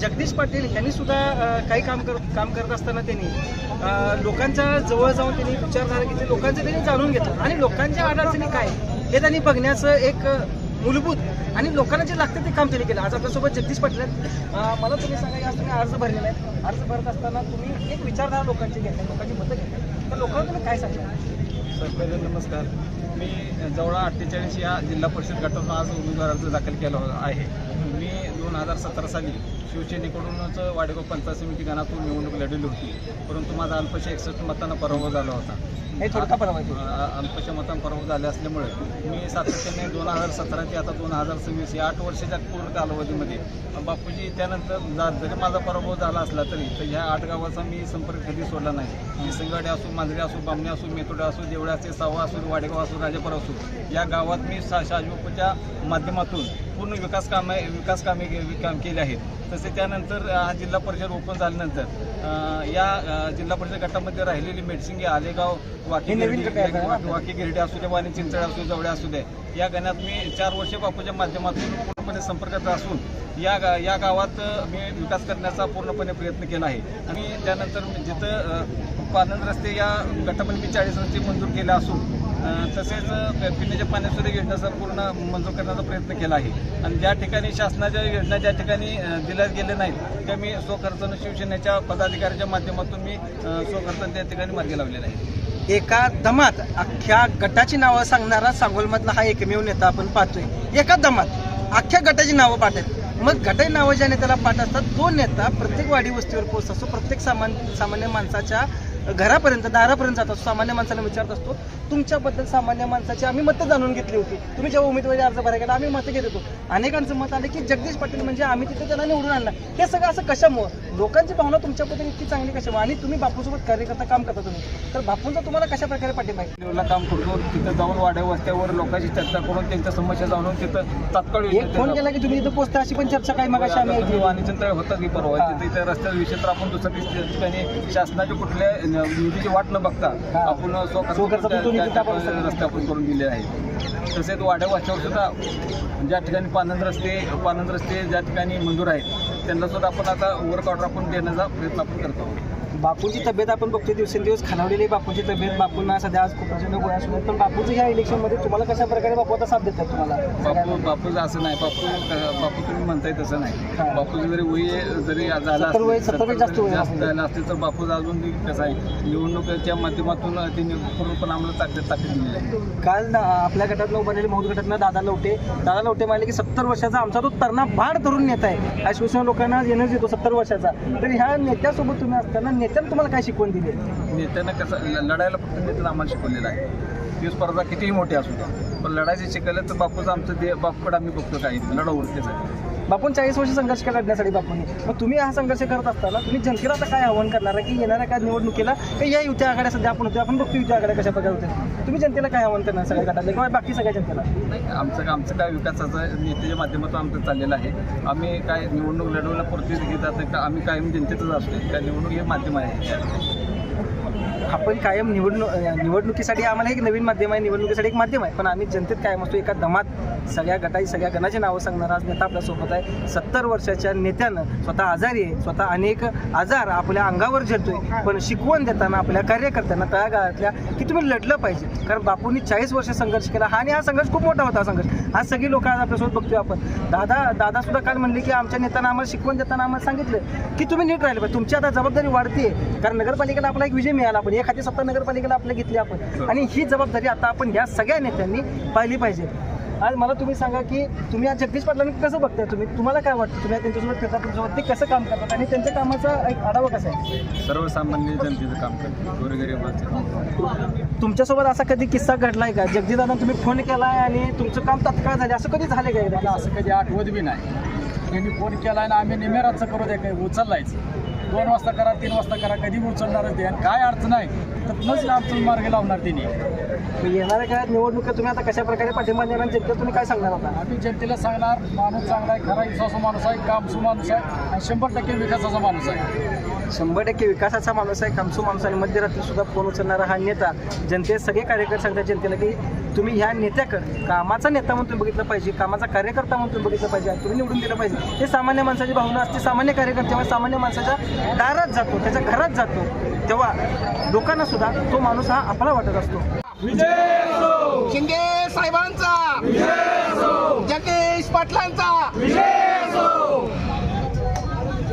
जगदीश पाटील यांनी सुद्धा काही काम कर काम करत असताना त्यांनी लोकांच्या जवळ जाऊन त्यांनी विचारधारा घेतली. लोकांचं त्यांनी जाणून घेतलं. आणि लोकांच्या अडचणी काय? हे त्यांनी बघण्याचं एक मूलभूत आणि लोकांना जे लागतं ते काम त्यांनी केलं. आज आपल्यासोबत जगदीश पाटील आहेत. मला तुम्ही सांगा आज तुम्ही अर्ज भरलेला आहे. अर्ज भरत असताना तुम्ही एक विचारधारा लोकांची घेतली लोकांची मतं घेतली. तर लोकांना तुम्ही काय सांगता? सर पहिले नमस्कार. मी जवळा अठ्ठेचाळीस या जिल्हा परिषद गटातून आज उमेदवार अर्ज दाखल केला आहे. हजार सतरा साली शिवसेनेकडूनच वाडेगाव पंचायत समिती गणातून निवडणूक लढवली होती. परंतु माझा अल्पशा एकसष्ट मतांना पराभव झाला होता. हे अल्पशा मतांना पराभव झाले असल्यामुळे मी सातत्याने दोन हजार सतरा ते आता दोन हजार सव्वीस या आठ वर्षाच्या पूर्ण कालावधीमध्ये बापूजी त्यानंतर जा- जरी माझा पराभव झाला असला तरी तर ह्या आठ गावाचा मी संपर्क कधी सोडला नाही. मी संगाडे असो मांजरे असो बामणे असो मेथोडे असो देवळे असो सावा असो वाडेगाव असो राजापूर असो या गावात मी सा माध्यमातून पूर्ण विकास कामे विकास कामे काम केली आहेत. तसे त्यानंतर हा जिल्हा परिषद ओपन झाल्यानंतर या जिल्हा परिषद गटामध्ये राहिलेली मेडसिंगे आलेगाव वाकी? वाकी- गिरडी असू दे वाणी चिंचळे असू दे जवळे असू दे या गणात मी चार वर्ष बापूच्या माध्यमातून पूर्णपणे संपर्कात असून या या गावात मी विकास करण्याचा पूर्णपणे प्रयत्न केला आहे. आणि त्यानंतर जिथं पालन पानंद रस्ते या गटामध्ये चाळीस रस्ते मंजूर केले असून तसेच पिण्याच्या पाण्यासाठी योजनेचा पूर्ण मंजूर करण्याचा प्रयत्न केला आहे. आणि ज्या ठिकाणी शासनाच्या योजना ज्या ठिकाणी दिल्या गेल्या नाहीत त्या मी स्वखर्चानं शिवसेनेच्या पदाधिकाऱ्याच्या माध्यमातून मी अ, स्वखर्चानं त्या ठिकाणी मार्गी लावलेला आहे. एका दमात अख्ख्या गटाची नावं सांगणारा सांगोलमधला हा एकमेव नेता आपण पाहतोय. एका दमात अख्ख्या गटाची नावं पाठ आहेत मग गटाई नावं ज्या नेत्याला पाठ असतात तो नेता प्रत्येक वाडी वस्तीवर पोहोचत. असतो प्रत्येक सामान सामान्य माणसाच्या घरापर्यंत दारापर्यंत जात असतो सामान्य माणसाला विचारत असतो तुमच्याबद्दल सामान्य माणसाची आम्ही मतं जाणून घेतली होती. तुम्ही जेव्हा उमेदवारी अर्ज भरायला गेला आम्ही मतं घेत होतो. अनेकांचं मत आलं की जगदीश पाटील म्हणजे आम्ही तिथे त्यांना निवडून आणला. हे सगळं असं कशामुळं? लोकांची भावना तुमच्याबद्दल इतकी चांगली कशामुळे? आणि तुम्ही बापूसोबत कार्यकर्ता काम करता तुम्ही. तर बापूंचा तुम्हाला कशा प्रकारे पाठिंबा आहे? काम करतो तिथं जाऊन वाड्या वस्त्यावर लोकांची चर्चा करून त्यांच्या समस्या जाणून तिथं तात्काळ एक फोन केला. की तुम्ही इथं पोचता अशी पण चर्चा काही मग आम्ही आणि चिंतळ होतं की परवा. तिथे रस्त्याच्या विषय तर आपण दुसऱ्या ठिक- ठिकाणी शासनाच्या कुठल्या निधीची वाट न बघता. आपण रस्ते आपण करून दिले आहे तसेच वाड्या वाच्यावर सुद्धा ज्या ठिकाणी पानंद रस्ते पानंद रस्ते ज्या ठिकाणी मंजूर आहेत त्यांना सुद्धा आपण आता वर्क ऑर्डर आपण देण्याचा प्रयत्न आपण करतो आहोत. बापूंची तब्येत आपण बघतोय दिवसेंदिवस खालावलेली बापूंची तब्येत. बापूंना सध्या आज खूप प्रचंड गोळ्या आहेत. पण बापूचं ह्या इलेक्शनमध्ये तुम्हाला कशा प्रकारे बापू आता साथ देतात तुम्हाला? बापू बापूचं असं नाही. बापू बापू तुम्ही म्हणताय तसं नाही. बापूचं जरी वय जरी झालं सत्तर वय जास्त बापूचं. झालं असते तर बापू अजून कसं आहे? निवडणुकीच्या माध्यमातून त्यांनी पूर्णपणे आम्हाला ताकद ताकद दिली आहे. काल आपल्या गटातनं उभारलेले मौत गटातनं दादा लवटे दादा लवटे म्हणाले की सत्तर वर्षाचा आमचा तो तरणा भाड तरुण नेता आहे हा शिवसेना लोकांना एनर्जी देतो सत्तर वर्षाचा. तर ह्या नेत्यासोबत तुम्ही असताना नेत्यानं तुम्हाला काय शिकवण दिली नेत्यानं कसं लढायला फक्त नेत्यानं आम्हाला शिकवलेलं आहे. ती स्पर्धा कितीही मोठी असू द्या पण लढायचे शिकवलं तर बापूचं आमचं दे बापूकडे आम्ही बघतो काही लढावरतीच आहे बापून चाळीस वर्ष संघर्ष लढण्यासाठी बापूंनी. मग तुम्ही हा संघर्ष करत असताना तुम्ही जनतेला आता काय आव्हान करणार आहे की येणाऱ्या काय निवडणुकीला की या युती आघाड्या सध्या आपण होतो आपण बघतो युती आघाड्या कशा प्रकारे होते तुम्ही जनतेला काय आव्हान करणार सगळ्या गटातल्या किंवा बाकी सगळ्या जनतेला? नाही आमचं आमचं काय विकासाचं नेत्याच्या माध्यमातून आमचं चाललेलं आहे. आम्ही काय निवडणूक लढवण्यापुरती घेतात का? आम्ही कायम जनतेतच असतो काय निवडणूक हे माध्यम आहे. आपण कायम निवडणूक निवडणुकीसाठी आम्हाला एक नवीन माध्यम आहे निवडणुकीसाठी एक माध्यम आहे. पण आम्ही जनतेत कायम असतो एका दमात सगळ्या गटाची सगळ्या गणाची नावं सांगणारा आज नेता आपल्यासोबत आहे. सत्तर वर्षाच्या नेत्यानं स्वतः आजारी आहे स्वतः अनेक आजार आपल्या अंगावर झेलतोय पण शिकवण देताना आपल्या कार्यकर्त्यांना तळागाळातल्या की तुम्ही लढलं पाहिजे. कारण बापूंनी चाळीस वर्ष संघर्ष केला हा आणि हा संघर्ष खूप मोठा होता हा संघर्ष. आज सगळी लोक आज आपल्यासोबत बघतोय आपण. दादा दादा सुद्धा काल म्हणले की आमच्या नेत्यांना आम्हाला शिकवण देताना आम्हाला सांगितलं की तुम्ही नीट राहिले पाहिजे. तुमची आता जबाबदारी वाढते कारण नगरपालिकेला आपला एक विजय मिळाला आपण एखादी सत्ता नगरपालिकेला आपल्या घेतली आपण. आणि ही जबाबदारी आता आपण या सगळ्या नेत्यांनी पाहिली पाहिजे. आज मला तुम्ही सांगा की तुम्ही आज जगदीश पाटलांना कसं बघताय तुम्ही? तुम्हाला काय वाटतं? तुम्ही त्यांच्यासोबत फिरता ते कसं काम करतात? आणि त्यांच्या कामाचा एक आढावा कसा आहे? सर्वसामान्य जनतेचं काम करतो गोरगरिबाचं तुमच्यासोबत असा कधी किस्सा घडलाय का? जगदीदादा तुम्ही फोन केलाय आणि तुमचं काम तत्काळ झाले. असं कधी झालं का? एकदा? असं कधी आठवत बी नाही. त्यांनी फोन केला आणि आम्ही निमेराचं करू दे काही उचललायच. दोन वाजता करा तीन वाजता करा कधी उचलणारच ते आणि काय अडचण आहे तर नच आमचं मार्ग लावणार मग येणाऱ्या काळात निवडणुका तुम्ही आता कशा प्रकारे पाठिंबा देणार जनतेला तुम्ही काय सांगणार आता? आम्ही जनतेला सांगणार माणूस चांगला आहे खरा विश्वासा माणूस आहे कामसू माणूस आहे आणि शंभर टक्के विकासाचा माणूस आहे. शंभर टक्के विकासाचा माणूस आहे कामसू माणूस आणि मध्यरात्री सुद्धा फोन उचलणारा हा नेता जनतेत सगळे कार्यकर्ते सांगतात जनतेला की तुम्ही ह्या नेत्याकडे कामाचा नेता म्हणून तुम्ही बघितलं पाहिजे कामाचा कार्यकर्ता म्हणून तुम्ही बघितलं पाहिजे तुम्ही निवडून दिलं पाहिजे. हे सामान्य माणसाची भावना असते सामान्य कार्यकर्त्यामुळे सामान्य माणसाच्या दारात जातो त्याच्या घरात जातो. तेव्हा लोकांना सुद्धा तो माणूस हा आपला वाटत असतो. शिंदे साहेबांचा जगदीश पाटलांचा